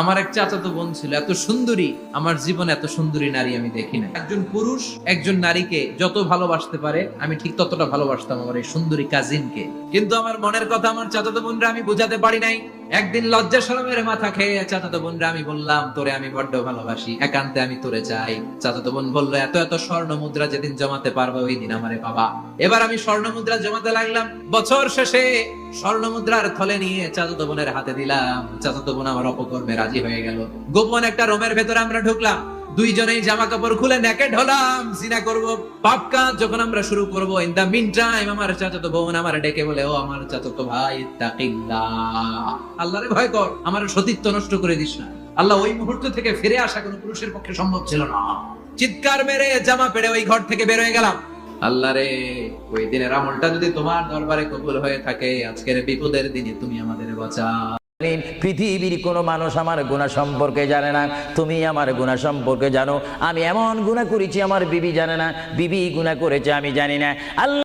আমার এক চাচাতো বোন ছিল, এত সুন্দরী, আমার জীবনে এত সুন্দরী নারী আমি দেখি না একজন পুরুষ, একজন নারীকে যত ভালোবাসতে পারে, আমি ঠিক ততটা ভালোবাসতাম আমার এই সুন্দরী কাজিনকে কিন্তু আমার মনের কথা আমার চাচাতো বোনরা আমি বোঝাতে পারি নাই। একদিন লজ্জা সরমের মাথা খেয়ে চাচাতো বোনরা আমি বললাম, তোরে আমি বড্ড ভালোবাসি, একান্তে আমি তোরে চাই। চাচাতো বোন বলল, এত এত স্বর্ণ মুদ্রা যেদিন জমাতে পারব ওই দিন আমারে বাবা এবার আমি স্বর্ণ মুদ্রা জমাতে লাগলাম। বছর শেষে স্বর্ণ মুদ্রার থলে নিয়ে চাচাতো বোনের হাতে দিলাম। চাচাতো বোন আমার অপকর্মে রাজি হয়ে গেল। গোপন একটা রোমের ভেতরে আমরা ঢুকলাম। দুইজনেই জামা কাপড় খুলে নেকেড হলাম, জিনা করব পাপ কাজ। যখন আমরা শুরু করব ইন দা মিন টাইম আমার চাচাতো বোন আমার ডেকে বলে, ও আমার চাচাতো ভাই তাকিল্লাহ আল্লাহরে ভয় কর, আমার সতীত্ব নষ্ট করে দিস না। আল্লাহ ওই মুহূর্ত থেকে ফিরে আসা কোনো পুরুষের পক্ষে সম্ভব ছিল না। চিৎকার মেরে জামা পেড়ে ওই ঘর থেকে বের হয়ে গেলাম। আল্লাহ রে ওই দিনের আমলটা যদি তোমার দরবারে কবুল হয়ে থাকে, আজকের বিপদের দিনে তুমি আমাদের বাঁচা পৃথিবীর কোনো মানুষ আমার গুণা সম্পর্কে জানে না। তুমি আমার গুণা সম্পর্কে জানো। আমি এমন গুণা করেছি, আমার বিবি জানে না। বিবি গুণা করেছে, আমি জানি না। আল্লাহ